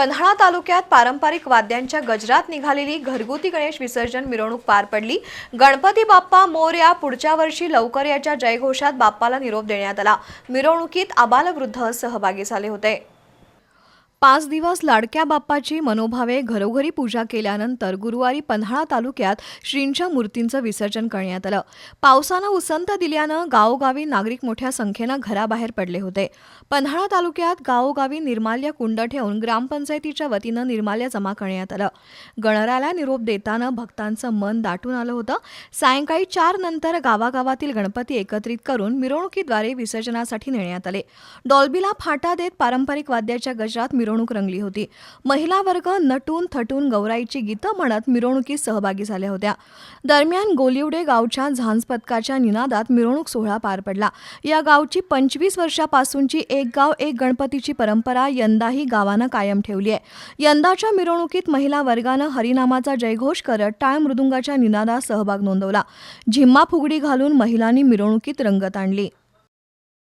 पन्हाळा तालुक्यात पारंपरिक वाद्यांच्या गजरात निघालेली घरगुती गणेश विसर्जन मिरवणूक पार पडली. गणपती बाप्पा मोर्या पुढच्या वर्षी लवकर याच्या जयघोषात बाप्पाला निरोप देण्यात आला. मिरवणुकीत आबालवृद्ध सहभागी झाले होते. पाच दिवस लाडक्या बाप्पाची मनोभावे घरोघरी पूजा केल्यानंतर गुरुवारी पन्हाळा तालुक्यात श्रींच्या मूर्तींचं विसर्जन करण्यात आलं. पावसानं उसंत दिल्यानं गावोगावी नागरिक मोठ्या संख्येनं घराबाहेर पडले होते. पन्हाळा तालुक्यात गावोगावी निर्माल्य कुंड ठेवून ग्रामपंचायतीच्या वतीनं निर्माल्य जमा करण्यात आलं. गणराला निरोप देताना भक्तांचं मन दाटून आलं होतं. सायंकाळी चार नंतर गावागावातील गणपती एकत्रित करून मिरवणुकीद्वारे विसर्जनासाठी नेण्यात आले. डॉल्बीला फाटा देत पारंपरिक वाद्याच्या गजरात मिरवणूक रंगली होती. महिला वर्ग नटून थटून गौराईची गीतं म्हणत मिरवणुकीत सहभागी झाल्या होत्या. दरम्यान गोलिवडे गावच्या झांज पथकाच्या निनादात मिरवणूक सोहळा पार पडला. या गावची पंचवीस वर्षापासूनची एक गाव एक गणपतीची परंपरा यंदाही गावानं कायम ठेवली आहे. यंदाच्या मिरवणुकीत महिला वर्गानं हरिनामाचा जयघोष करत टाळ मृदुंगाच्या निनादात सहभाग नोंदवला. झिम्मा फुगडी घालून महिलांनी मिरवणुकीत रंगत आणली.